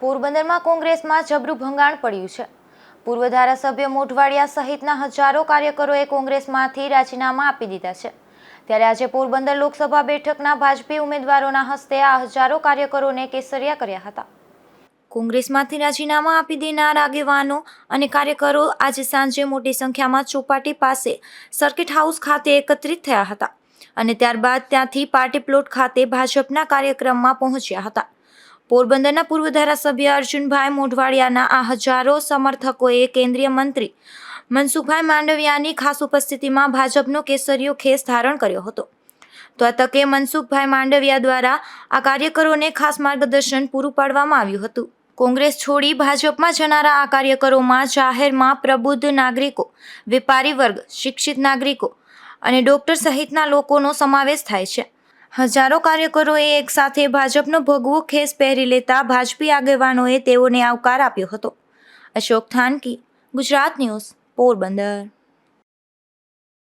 પોરબંદરમાં કોંગ્રેસમાં જબરું ભંગાણ પડ્યું છે. પૂર્વ ધારાસભ્ય મોઢવાડિયા સહિતના હજારો કાર્યકરોએ કોંગ્રેસમાંથી રાજીનામા આપી દીધા છે. ત્યારે આજે પોરબંદર લોકસભા બેઠકના ભાજપી ઉમેદવારોના હસ્તે આ હજારો કાર્યકરોને કેસરિયા કર્યા હતા. કોંગ્રેસમાંથી રાજીનામા આપી દેનાર આગેવાનો અને કાર્યકરો આજે સાંજે મોટી સંખ્યામાં ચોપાટી પાસે સર્કિટ હાઉસ ખાતે એકત્રિત થયા હતા અને ત્યારબાદ ત્યાંથી પાર્ટી પ્લોટ ખાતે ભાજપના કાર્યક્રમમાં પહોંચ્યા હતા. પોરબંદરના પૂર્વ ધારાસભ્ય અર્જુનભાઈ મોઢવાડિયાના આ હજારો સમર્થકોએ કેન્દ્રીય મંત્રી મનસુખભાઈ માંડવિયાની ખાસ ઉપસ્થિતિમાં ભાજપનો કેસરીયો ખેસ ધારણ કર્યો હતો. તો આ તકે મનસુખભાઈ માંડવિયા દ્વારા આ કાર્યકરોને ખાસ માર્ગદર્શન પૂરું પાડવામાં આવ્યું હતું. કોંગ્રેસ છોડી ભાજપમાં જનારા આ કાર્યકરોમાં જાહેરમાં પ્રબુદ્ધ નાગરિકો, વેપારી વર્ગ, શિક્ષિત નાગરિકો અને ડોક્ટર સહિતના લોકોનો સમાવેશ થાય છે. હજારો કાર્યકરોએ એકસાથે ભાજપનો ભગવો ખેસ પહેરી લેતા ભાજપી આગેવાનોએ તેઓને આવકાર આપ્યો હતો. અશોક થાનકી, ગુજરાત ન્યૂઝ, પોરબંદર.